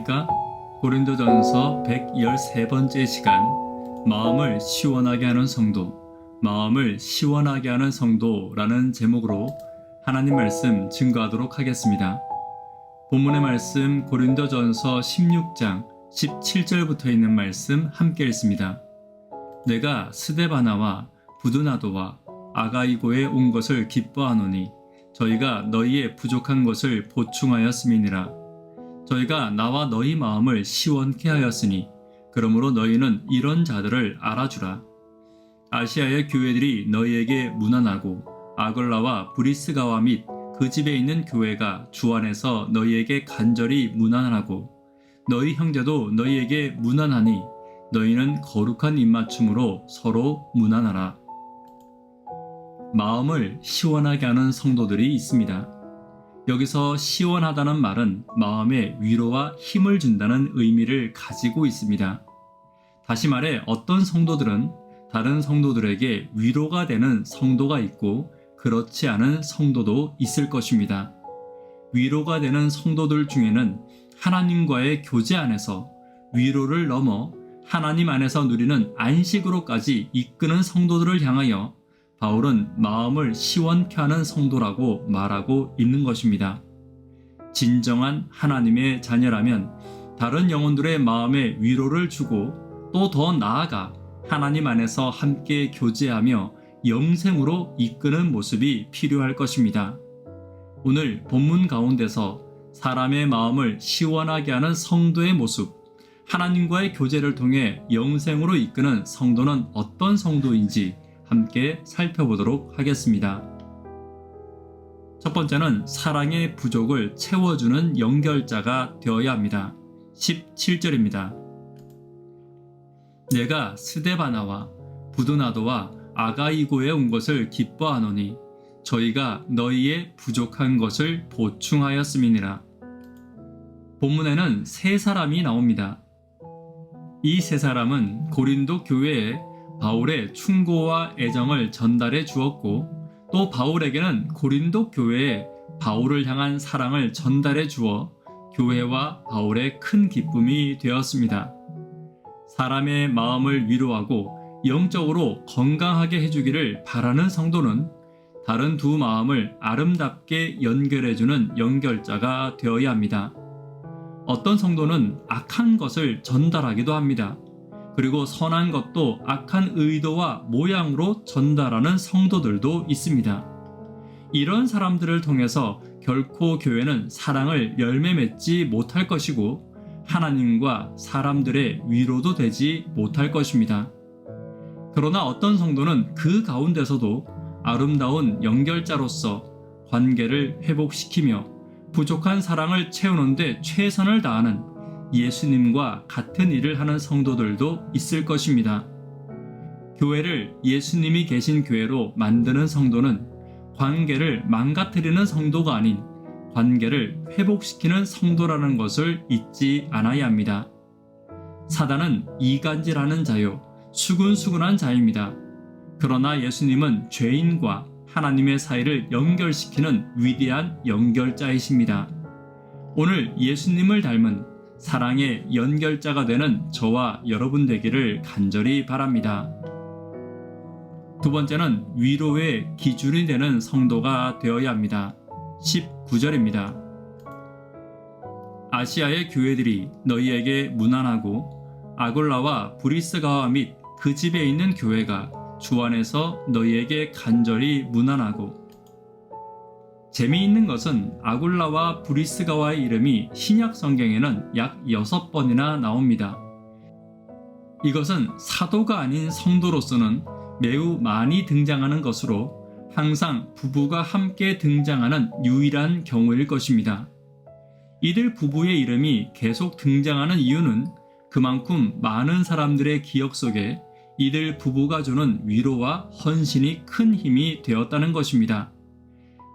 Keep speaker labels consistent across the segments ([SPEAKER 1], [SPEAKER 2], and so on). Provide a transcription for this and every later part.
[SPEAKER 1] 안녕하십니까? 고린도전서 113번째 시간 마음을 시원하게 하는 성도 마음을 시원하게 하는 성도라는 제목으로 하나님 말씀 증거하도록 하겠습니다. 본문의 말씀 고린도전서 16장 17절부터 있는 말씀 함께 읽습니다. 내가 스데바나와 부두나도와 아가이고에 온 것을 기뻐하노니 저희가 너희의 부족한 것을 보충하였음이니라. 저희가 나와 너희 마음을 시원케 하였으니 그러므로 너희는 이런 자들을 알아주라. 아시아의 교회들이 너희에게 무난하고 아글라와 브리스가와 및 그 집에 있는 교회가 주 안에서 너희에게 간절히 무난하고 너희 형제도 너희에게 무난하니 너희는 거룩한 입맞춤으로 서로 무난하라. 마음을 시원하게 하는 성도들이 있습니다. 여기서 시원하다는 말은 마음에 위로와 힘을 준다는 의미를 가지고 있습니다. 다시 말해 어떤 성도들은 다른 성도들에게 위로가 되는 성도가 있고 그렇지 않은 성도도 있을 것입니다. 위로가 되는 성도들 중에는 하나님과의 교제 안에서 위로를 넘어 하나님 안에서 누리는 안식으로까지 이끄는 성도들을 향하여 바울은 마음을 시원케 하는 성도라고 말하고 있는 것입니다. 진정한 하나님의 자녀라면 다른 영혼들의 마음에 위로를 주고 또 더 나아가 하나님 안에서 함께 교제하며 영생으로 이끄는 모습이 필요할 것입니다. 오늘 본문 가운데서 사람의 마음을 시원하게 하는 성도의 모습, 하나님과의 교제를 통해 영생으로 이끄는 성도는 어떤 성도인지 함께 살펴보도록 하겠습니다. 첫 번째는 사랑의 부족을 채워주는 연결자가 되어야 합니다. 17절입니다. 내가 스데바나와 부두나도와 아가이고에 온 것을 기뻐하노니 저희가 너희의 부족한 것을 보충하였음이니라. 본문에는 세 사람이 나옵니다. 이 세 사람은 고린도 교회에 바울의 충고와 애정을 전달해 주었고 또 바울에게는 고린도 교회에 바울을 향한 사랑을 전달해 주어 교회와 바울의 큰 기쁨이 되었습니다. 사람의 마음을 위로하고 영적으로 건강하게 해주기를 바라는 성도는 다른 두 마음을 아름답게 연결해주는 연결자가 되어야 합니다. 어떤 성도는 악한 것을 전달하기도 합니다. 그리고 선한 것도 악한 의도와 모양으로 전달하는 성도들도 있습니다. 이런 사람들을 통해서 결코 교회는 사랑을 열매 맺지 못할 것이고 하나님과 사람들의 위로도 되지 못할 것입니다. 그러나 어떤 성도는 그 가운데서도 아름다운 연결자로서 관계를 회복시키며 부족한 사랑을 채우는데 최선을 다하는 예수님과 같은 일을 하는 성도들도 있을 것입니다. 교회를 예수님이 계신 교회로 만드는 성도는 관계를 망가뜨리는 성도가 아닌 관계를 회복시키는 성도라는 것을 잊지 않아야 합니다. 사단은 이간질하는 자요, 수근수근한 자입니다. 그러나 예수님은 죄인과 하나님의 사이를 연결시키는 위대한 연결자이십니다. 오늘 예수님을 닮은 사랑의 연결자가 되는 저와 여러분 되기를 간절히 바랍니다. 두 번째는 위로의 기준이 되는 성도가 되어야 합니다. 19절입니다. 아시아의 교회들이 너희에게 무난하고 아골라와 브리스가와 및 그 집에 있는 교회가 주 안에서 너희에게 간절히 무난하고 재미있는 것은 아굴라와 브리스가와의 이름이 신약 성경에는 약 6번이나 나옵니다. 이것은 사도가 아닌 성도로서는 매우 많이 등장하는 것으로 항상 부부가 함께 등장하는 유일한 경우일 것입니다. 이들 부부의 이름이 계속 등장하는 이유는 그만큼 많은 사람들의 기억 속에 이들 부부가 주는 위로와 헌신이 큰 힘이 되었다는 것입니다.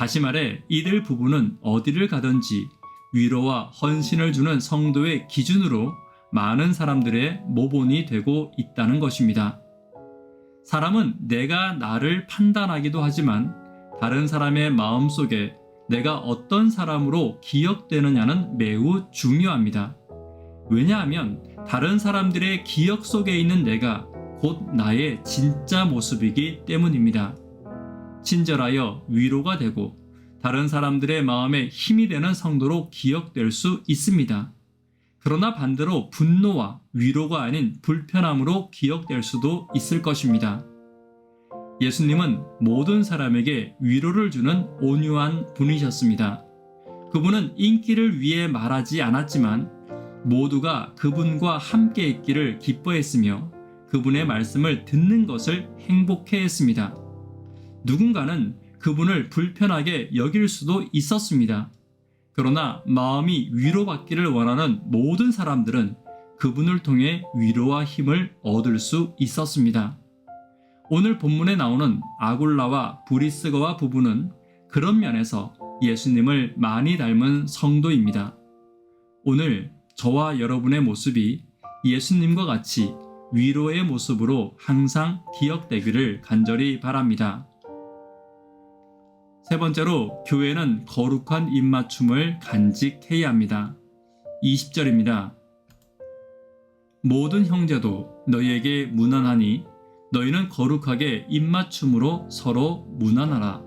[SPEAKER 1] 다시 말해 이들 부부는 어디를 가든지 위로와 헌신을 주는 성도의 기준으로 많은 사람들의 모본이 되고 있다는 것입니다. 사람은 내가 나를 판단하기도 하지만 다른 사람의 마음 속에 내가 어떤 사람으로 기억되느냐는 매우 중요합니다. 왜냐하면 다른 사람들의 기억 속에 있는 내가 곧 나의 진짜 모습이기 때문입니다. 친절하여 위로가 되고 다른 사람들의 마음에 힘이 되는 성도로 기억될 수 있습니다. 그러나 반대로 분노와 위로가 아닌 불편함으로 기억될 수도 있을 것입니다. 예수님은 모든 사람에게 위로를 주는 온유한 분이셨습니다. 그분은 인기를 위해 말하지 않았지만 모두가 그분과 함께 있기를 기뻐했으며 그분의 말씀을 듣는 것을 행복해 했습니다. 누군가는 그분을 불편하게 여길 수도 있었습니다. 그러나 마음이 위로받기를 원하는 모든 사람들은 그분을 통해 위로와 힘을 얻을 수 있었습니다. 오늘 본문에 나오는 아굴라와 브리스거와 부부는 그런 면에서 예수님을 많이 닮은 성도입니다. 오늘 저와 여러분의 모습이 예수님과 같이 위로의 모습으로 항상 기억되기를 간절히 바랍니다. 세 번째로 교회는 거룩한 입맞춤을 간직해야 합니다. 20절입니다. 모든 형제도 너희에게 무난하니 너희는 거룩하게 입맞춤으로 서로 무난하라.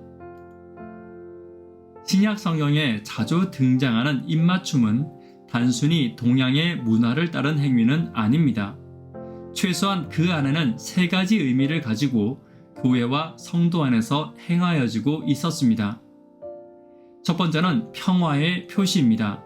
[SPEAKER 1] 신약 성경에 자주 등장하는 입맞춤은 단순히 동양의 문화를 따른 행위는 아닙니다. 최소한 그 안에는 세 가지 의미를 가지고 교회와 성도 안에서 행하여지고 있었습니다. 첫 번째는 평화의 표시입니다.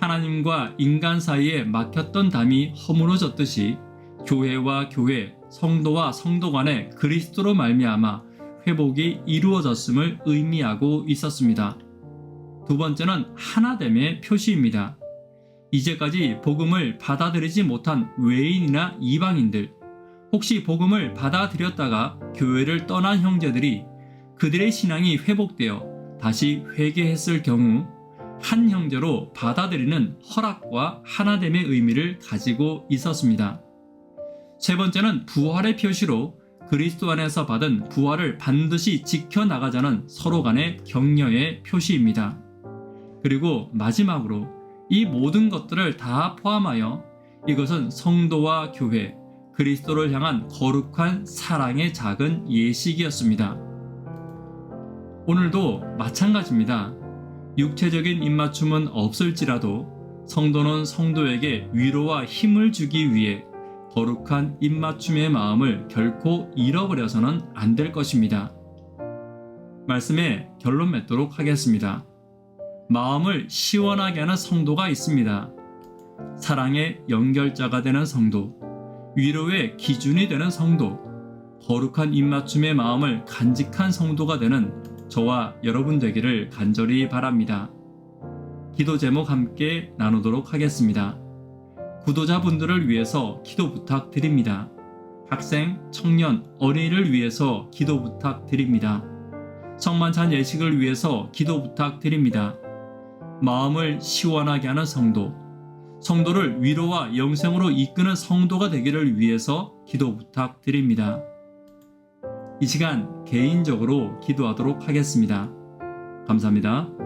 [SPEAKER 1] 하나님과 인간 사이에 막혔던 담이 허물어졌듯이 교회와 교회, 성도와 성도 간에 그리스도로 말미암아 회복이 이루어졌음을 의미하고 있었습니다. 두 번째는 하나됨의 표시입니다. 이제까지 복음을 받아들이지 못한 외인이나 이방인들, 혹시 복음을 받아들였다가 교회를 떠난 형제들이 그들의 신앙이 회복되어 다시 회개했을 경우 한 형제로 받아들이는 허락과 하나됨의 의미를 가지고 있었습니다. 세 번째는 부활의 표시로 그리스도 안에서 받은 부활을 반드시 지켜나가자는 서로 간의 격려의 표시입니다. 그리고 마지막으로 이 모든 것들을 다 포함하여 이것은 성도와 교회, 그리스도를 향한 거룩한 사랑의 작은 예식이었습니다. 오늘도 마찬가지입니다. 육체적인 입맞춤은 없을지라도 성도는 성도에게 위로와 힘을 주기 위해 거룩한 입맞춤의 마음을 결코 잃어버려서는 안 될 것입니다. 말씀에 결론 맺도록 하겠습니다. 마음을 시원하게 하는 성도가 있습니다. 사랑의 연결자가 되는 성도, 위로의 기준이 되는 성도, 거룩한 입맞춤의 마음을 간직한 성도가 되는 저와 여러분 되기를 간절히 바랍니다. 기도 제목 함께 나누도록 하겠습니다. 구도자분들을 위해서 기도 부탁드립니다. 학생, 청년, 어린이를 위해서 기도 부탁드립니다. 성만찬 예식을 위해서 기도 부탁드립니다. 마음을 시원하게 하는 성도, 성도를 위로와 영생으로 이끄는 성도가 되기를 위해서 기도 부탁드립니다. 이 시간 개인적으로 기도하도록 하겠습니다. 감사합니다.